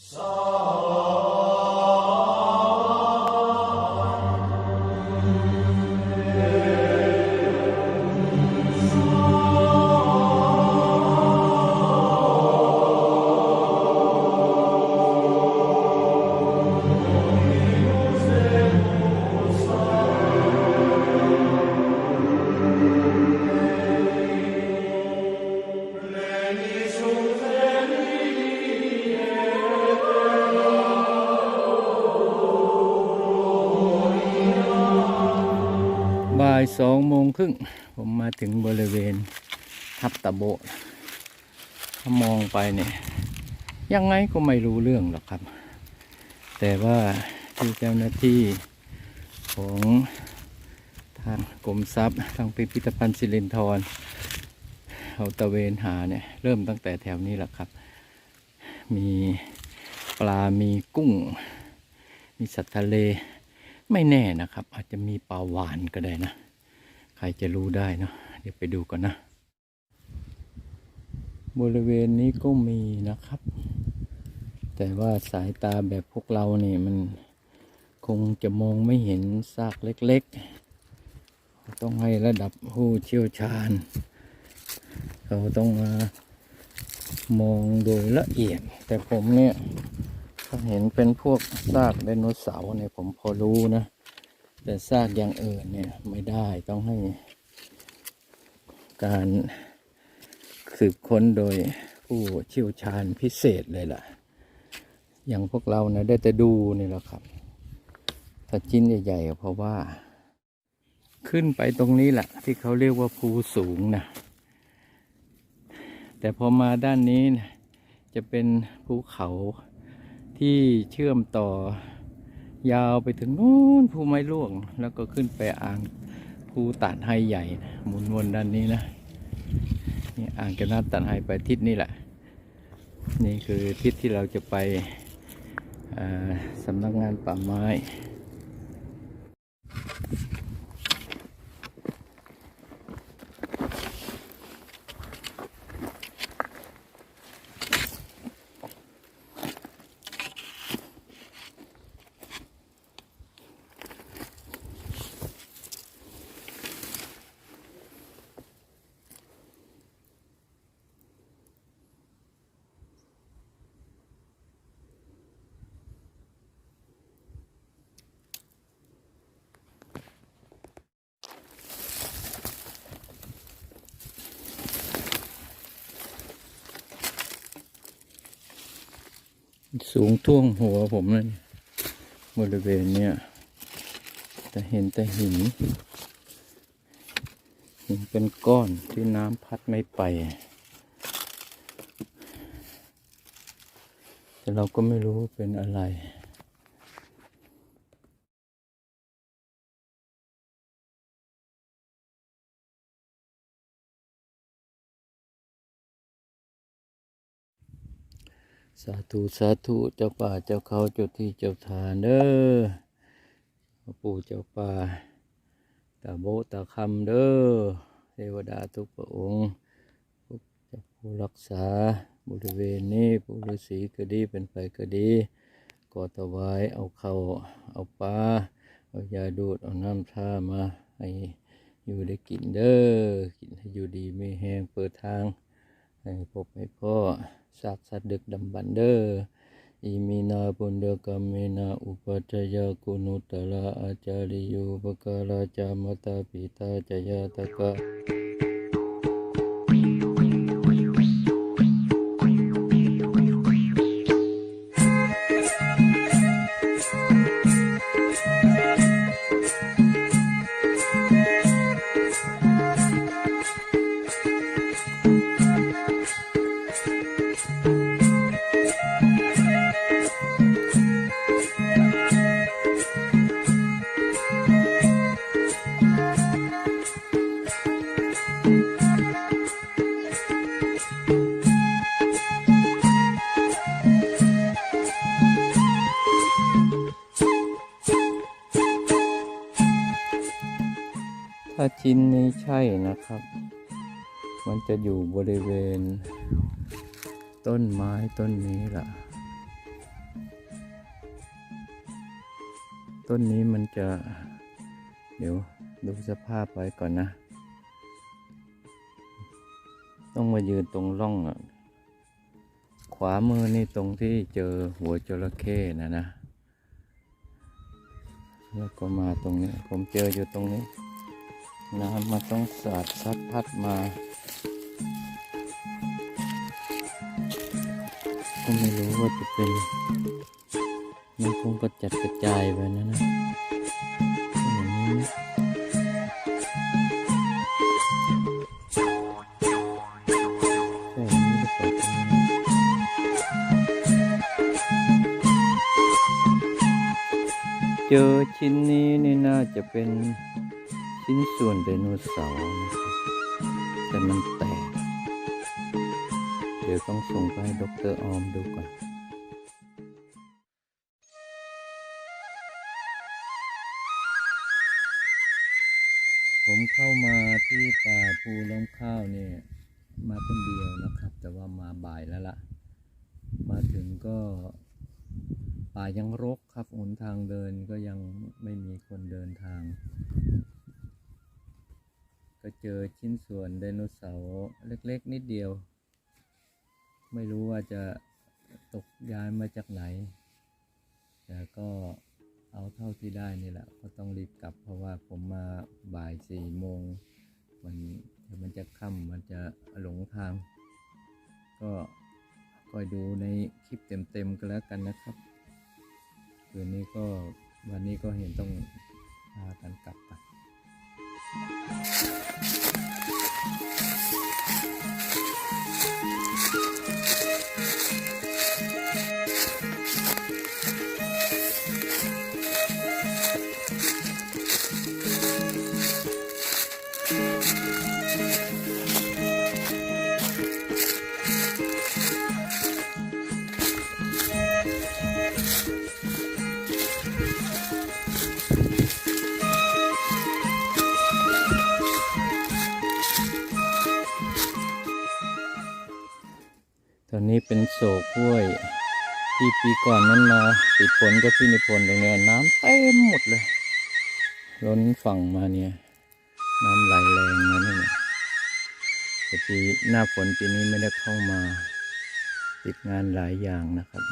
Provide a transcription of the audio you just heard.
บ่ายสองโมงครึ่งผมมาถึงบริเวณทับตะโบถ้ามองไปเนี่ยยังไงก็ไม่รู้เรื่องหรอกครับ แต่ว่าที่เจ้าหน้าที่ของทางกรมทรัพย์ทางพิพิธภัณฑ์สิรินธรเขาตะเวนหาเนี่ยเริ่มตั้งแต่แถวนี้แหละครับ มีปลา มีกุ้ง มีสัตว์ทะเล ไม่แน่นะครับ อาจจะมีปลาหวานก็ได้นะ ใครจะรู้ได้เนาะเดี๋ยวไปดูก่อนนะ บริเวณนี้ก็มีนะครับ แต่ว่าสายตาแบบพวกเราเนี่ยมันคงจะมองไม่เห็นซากเล็กๆ ต้องให้ระดับผู้เชี่ยวชาญ เขาต้องมามองโดยละเอียด แต่ผมเนี่ยถ้าเห็นเป็นพวกซากไดโนเสาร์เนี่ยผมพอรู้นะ แต่ซากอย่างอื่นเนี่ยไม่ได้ต้องให้ การสืบค้นโดยผู้เชี่ยวชาญพิเศษเลยล่ะ อย่างพวกเรานะได้แต่ดูนี่แหละครับถ้าชิ้นใหญ่ๆเพราะว่า ขึ้นไปตรงนี้แหละที่เขาเรียกว่าภูสูงนะแต่พอมาด้านนี้นะจะเป็นภูเขาที่เชื่อมต่อ ยาวไปถึงนู้นภูไม้ล่วง แล้วก็ขึ้นไปอ่างภูตาดไฮใหญ่นะหมุนวนด้านนี้นะนี่อ่างกระนาดตาดไฮไปทิศนี่แหละ นี่คือทิศที่เราจะไปสำนักงานป่าไม้ สูงท่วงหัวผมเลยบริเวณเนี้ยแต่เห็นแต่หินหินเป็นก้อนที่น้ำพัดไม่ไป แต่เราก็ไม่รู้ว่าเป็นอะไร สาธุสาธุเจ้าป่าเจ้าเขาเจ้าที่เจ้าทานเด้อปู่เจ้าป่าตาโบตาคำเด้อเทวดาทุกพระองค์ผู้จ้าผู้รักษาบริเวณนี้ผู้ฤาษีก็ดีเป็นไปก็ดีก็ถวายเอาเขาเอาปลาเอายาดูดเอาน้ำท่ามาให้อยู่ได้กินเด้อกินให้อยู่ดีไม่แห้งเปิดทาง ให้พบให้พ่อสากสัตว์ดึกดำบันเดออิมินาปุณเดกามินาอุปัจจยากุนุตละอาจาริยุปการาจามตาปิตาจยาตกะ ชิ้นนี้ใช่นะครับ มันจะอยู่บริเวณ ต้นไม้ต้นนี้ล่ะ ต้นนี้มันจะ เดี๋ยวดูสภาพไปก่อนนะ ต้องมายืนตรงร่องอะ ขวามือนี่ตรงที่เจอหัวจระเข้นะนะ แล้วก็มาตรงนี้ ผมเจออยู่ตรงนี้ น้ำมันต้องสาดซัดพัดมาก็ไม่รู้ว่าจะเป็นมันคงกระจัดกระจายไปนะนะอย่างนี้นะใช่ออเปล่าตรงนี้เจอชิ้นนี้นี่น่าจะเป็น ชิ้นส่วนไดโนเสาร์นะครับแต่มันแตก เดี๋ยวต้องส่งไปให้ดรออมดูก่อนผมเข้ามาที่ป่าภูล้อมข้าวเนี่ย มาคนเดียวนะครับ แต่ว่ามาบ่ายแล้วล่ะมาถึงก็ป่ายังรกครับหนทางเดินก็ยังไม่มีคนเดินทาง ก็เจอชิ้นส่วนไดโนเสาร์เล็กๆ นิดเดียว ไม่รู้ว่าจะตกย้ายมาจากไหน แต่ก็เอาเท่าที่ได้นี่แหละ ก็ต้องรีบกลับเพราะว่าผมมาบ่ายสี่โมงมันมันจะค่ำมันจะหลงทาง ก็คอยดูในคลิปเต็มๆก็แล้วกันนะครับคืนนี้ก็วันนี้ก็เห็นต้องพากันกลับไป Thank you. โศกห้วย ที่ปีก่อนนั้นมาติดฝนก็พี่นิพนธ์ตรงนี้น้ำเต็มหมดเลย ล้นฝั่งมาเนี่ย น้ำไหลแรงนะเนี่ยแต่ปีหน้าฝนปีนี้ไม่ได้เข้ามา ติดงานหลายอย่างนะครับ